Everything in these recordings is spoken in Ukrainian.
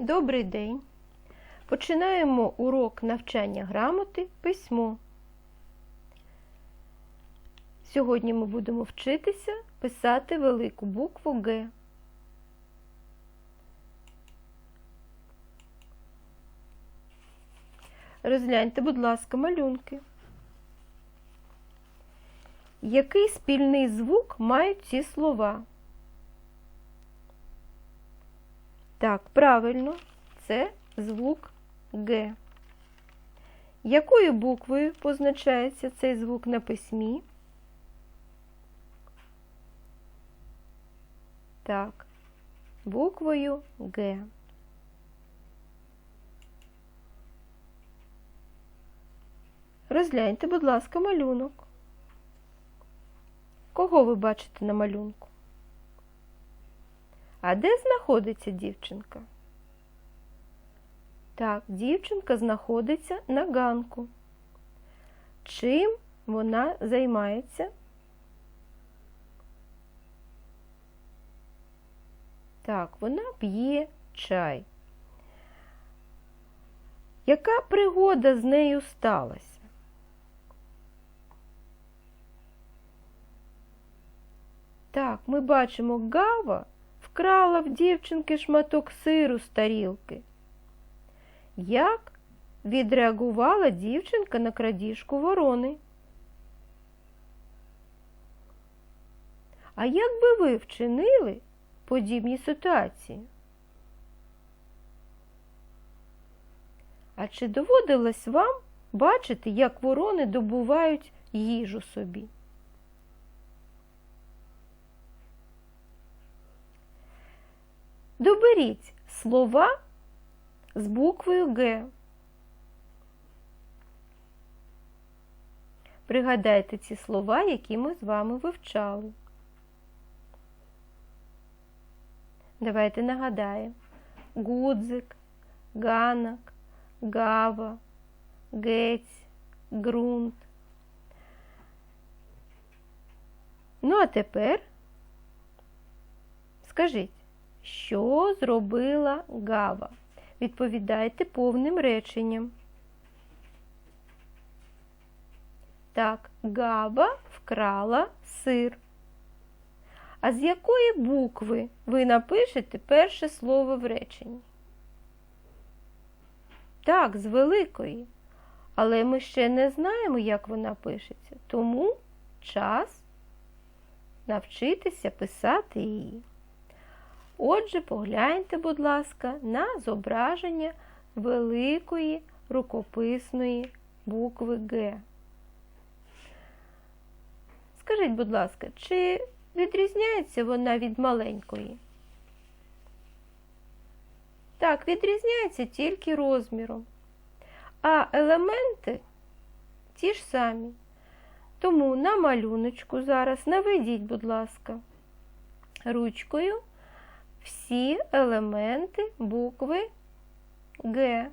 Добрий день! Починаємо урок навчання грамоти письмо. Сьогодні ми будемо вчитися писати велику букву Г. Розгляньте, будь ласка, малюнки. Який спільний звук мають ці слова? Так, правильно, це звук Г. Якою буквою позначається цей звук на письмі? Так, буквою Г. Розгляньте, будь ласка, малюнок. Кого ви бачите на малюнку? А де знаходиться дівчинка? Так, дівчинка знаходиться на ганку. Чим вона займається? Так, вона п'є чай. Яка пригода з нею сталася? Так, ми бачимо, Гава вкрала в дівчинки шматок сиру з тарілки. Як відреагувала дівчинка на крадіжку ворони? А як би ви вчинили в подібній ситуації? А чи доводилось вам бачити, як ворони добувають їжу собі? Доберіть слова з буквою Г. Пригадайте ці слова, які ми з вами вивчали. Давайте нагадаємо. Гудзик, ганок, гава, гець, ґрунт. Ну, а тепер скажіть, що зробила Гава? Відповідайте повним реченням. Так, Гава вкрала сир. А з якої букви ви напишете перше слово в реченні? Так, з великої. Але ми ще не знаємо, як вона пишеться, тому час навчитися писати її. Отже, погляньте, будь ласка, на зображення великої рукописної букви Г. Скажіть, будь ласка, чи відрізняється вона від маленької? Так, відрізняється тільки розміром. А елементи ті ж самі. Тому на малюночку зараз наведіть, будь ласка, ручкою всі елементи букви Г.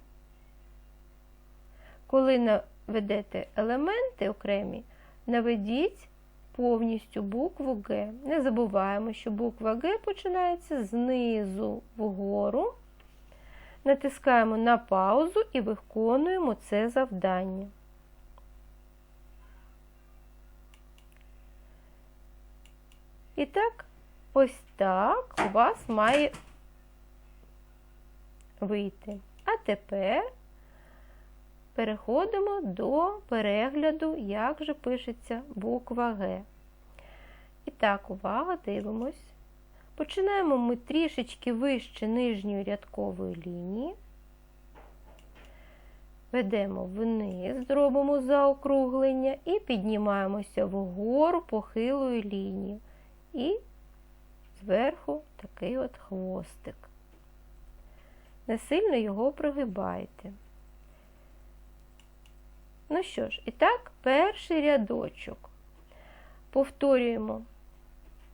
Коли наведете елементи окремі, наведіть повністю букву Г. Не забуваємо, що буква Г починається знизу вгору. Натискаємо на паузу і виконуємо це завдання. І так, ось так у вас має вийти. А тепер переходимо до перегляду, як же пишеться буква Г. І так, увага, дивимось. Починаємо ми трішечки вище нижньої рядкової лінії. Ведемо вниз, зробимо заокруглення і піднімаємося вгору похилою лінією. І зверху такий от хвостик. Не сильно його прогибайте. Ну що ж, і так, перший рядочок. Повторюємо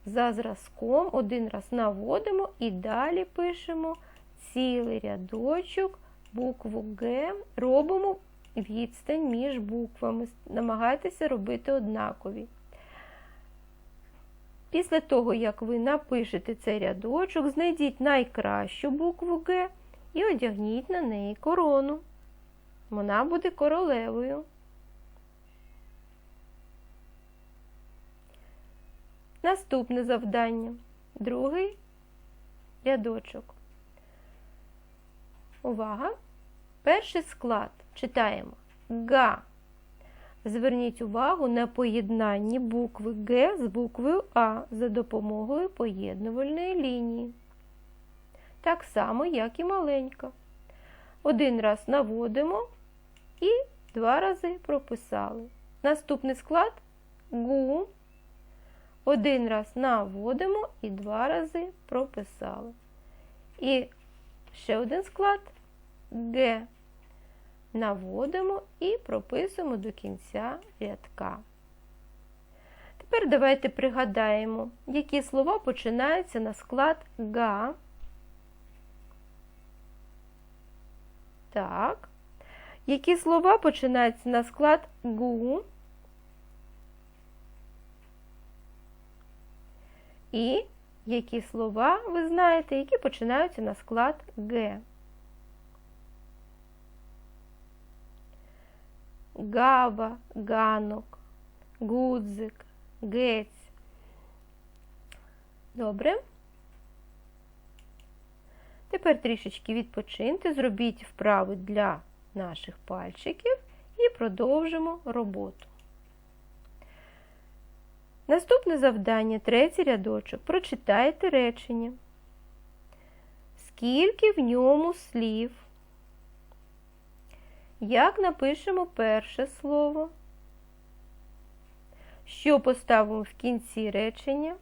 за зразком, один раз наводимо і далі пишемо цілий рядочок, букву Г, робимо відстань між буквами. Намагайтеся робити однакові. Після того, як ви напишете цей рядочок, знайдіть найкращу букву Г і одягніть на неї корону. Вона буде королевою. Наступне завдання. Другий рядочок. Увага! Перший склад читаємо га. Зверніть увагу на поєднанні букви Г з буквою А за допомогою поєднувальної лінії. Так само, як і маленька. Один раз наводимо і два рази прописали. Наступний склад ГУ. Один раз наводимо і два рази прописали. І ще один склад Г. Наводимо і прописуємо до кінця рядка. Тепер давайте пригадаємо, які слова починаються на склад га. Так. Які слова починаються на склад гу? І які слова ви знаєте, які починаються на склад Г. Гава, ганок, гудзик, гець. Добре. Тепер трішечки відпочиньте, зробіть вправи для наших пальчиків і продовжимо роботу. Наступне завдання, третій рядочок. Прочитайте речення. Скільки в ньому слів? Як напишемо перше слово? Що поставимо в кінці речення?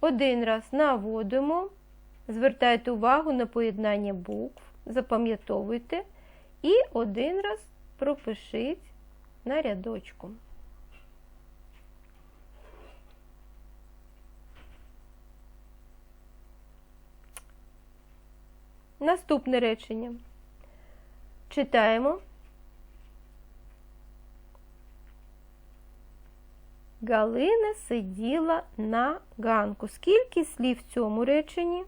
Один раз наводимо, звертайте увагу на поєднання букв, запам'ятовуйте і один раз пропишіть на рядочку. Наступне речення. Читаємо. Галина сиділа на ганку. Скільки слів в цьому реченні?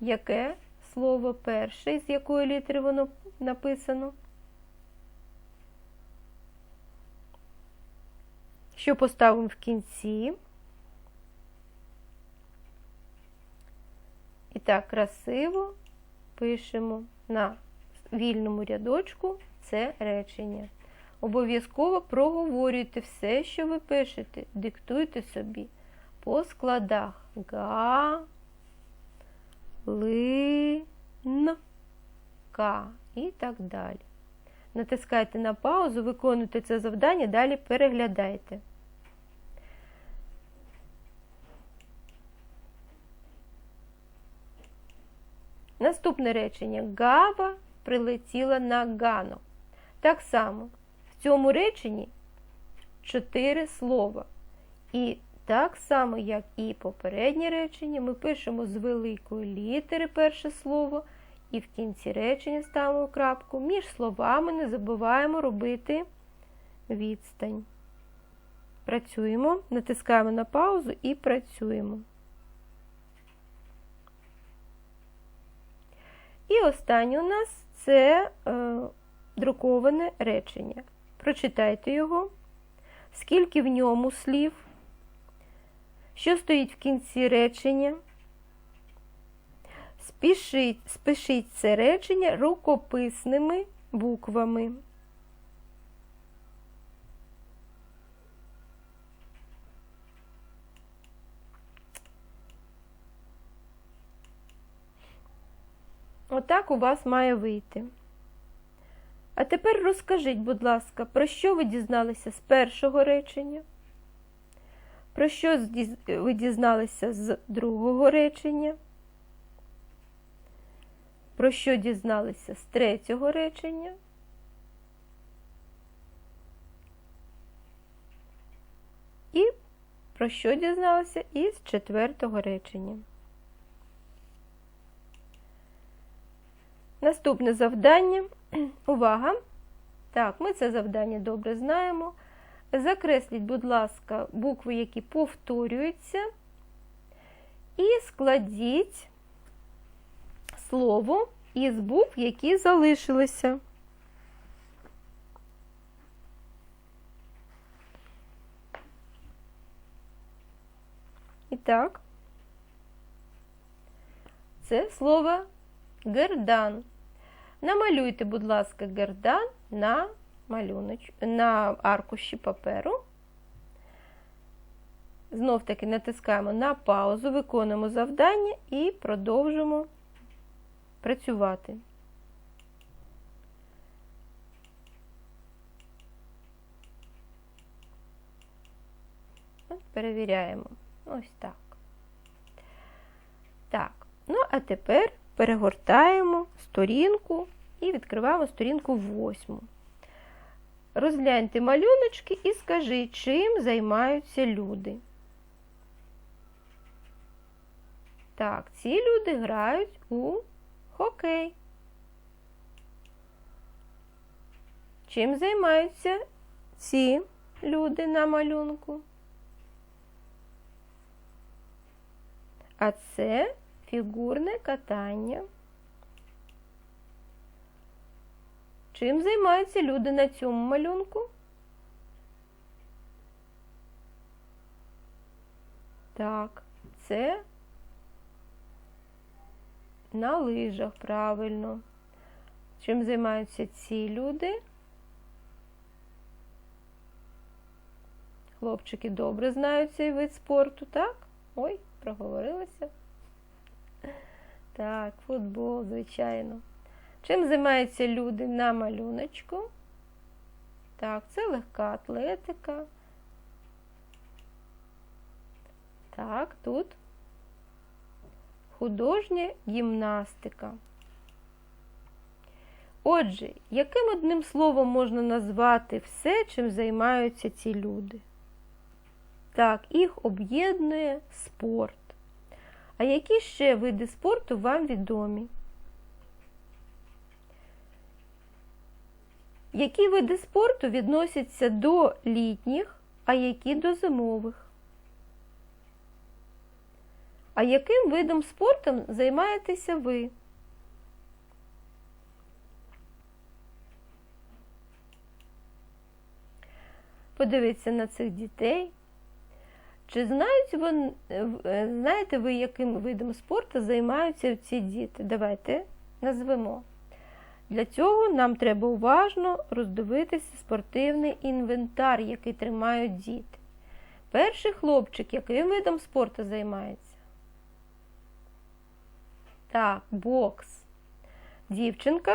Яке слово перше, з якої літери воно написано? Що поставимо в кінці? І так, красиво пишемо на вільному рядочку це речення. Обов'язково проговорюйте все, що ви пишете, диктуйте собі по складах га, ли, н, ка і так далі. Натискайте на паузу, виконуйте це завдання, далі переглядайте. Наступне речення Гава прилетіла на ганок. Так само в цьому реченні чотири слова. І так само, як і попереднє речення, ми пишемо з великої літери перше слово, і в кінці речення ставимо крапку. Між словами не забуваємо робити відстань. Працюємо, натискаємо на паузу і працюємо. І останнє у нас це е, друковане речення. Прочитайте його, скільки в ньому слів, що стоїть в кінці речення. Спішіть, спишіть це речення рукописними буквами. Отак у вас має вийти. А тепер розкажіть, будь ласка, про що ви дізналися з першого речення? Про що ви дізналися з другого речення? Про що дізналися з третього речення? І про що дізналися із четвертого речення? Наступне завдання. Увага! Так, ми це завдання добре знаємо. Закресліть, будь ласка, букви, які повторюються, і складіть слово із букв, які залишилися. І так, це слово гердан. Намалюйте, будь ласка, гердан на малюноч... на аркуші паперу. Знов таки натискаємо на паузу, виконуємо завдання і продовжимо працювати. От перевіряємо. Ось так. Так, ну а тепер перегортаємо сторінку і відкриваємо сторінку восьму. Розгляньте малюночки і скажи, чим займаються люди. Так, ці люди грають у хокей. Чим займаються ці люди на малюнку? А це фігурне катання. Чим займаються люди на цьому малюнку? Так, це на лижах, правильно. Чим займаються ці люди? Хлопчики добре знають цей вид спорту, так? Ой, проговорилася. Так, футбол, звичайно. Чим займаються люди на малюночку? Так, це легка атлетика. Так, тут художня гімнастика. Отже, яким одним словом можна назвати все, чим займаються ці люди? Так, їх об'єднує спорт. А які ще види спорту вам відомі? Які види спорту відносяться до літніх, а які до зимових? А яким видом спорту займаєтеся ви? Подивіться на цих дітей. Чи знають вони, знаєте ви, яким видом спорту займаються ці діти? Давайте назвемо. Для цього нам треба уважно роздивитися спортивний інвентар, який тримають діти. Перший хлопчик, яким видом спорту займається? Так, бокс. Дівчинка.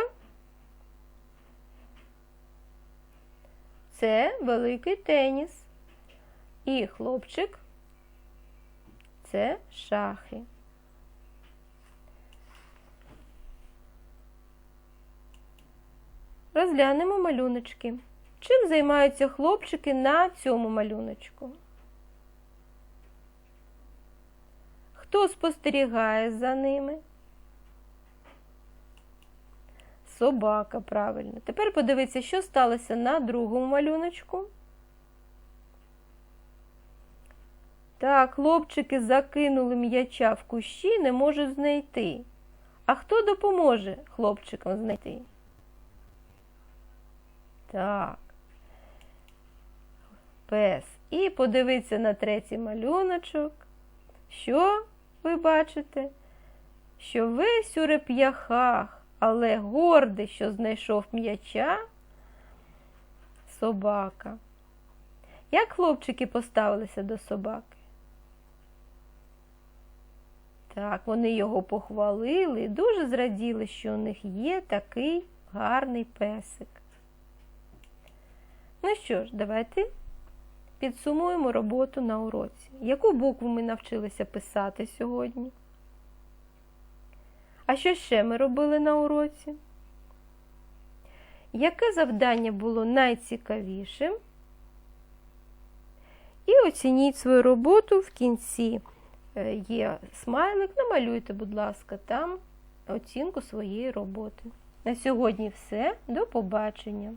Це великий теніс. І хлопчик це шахи. Розглянемо малюночки. Чим займаються хлопчики на цьому малюночку? Хто спостерігає за ними? Собака, правильно. Тепер подивіться, що сталося на другому малюночку. Так, хлопчики закинули м'яча в кущі, не можуть знайти. А хто допоможе хлопчикам знайти? Так. Пес. І подивіться на третій малюночок. Що ви бачите? Що весь у реп'яхах, але гордий, що знайшов м'яча собака. Як хлопчики поставилися до собаки? Так, вони його похвалили і дуже зраділи, що у них є такий гарний песик. Ну що ж, давайте підсумуємо роботу на уроці. Яку букву ми навчилися писати сьогодні? А що ще ми робили на уроці? Яке завдання було найцікавішим? І оцініть свою роботу в кінці. Е, Є смайлик, намалюйте, будь ласка, там оцінку своєї роботи. На сьогодні все. До побачення!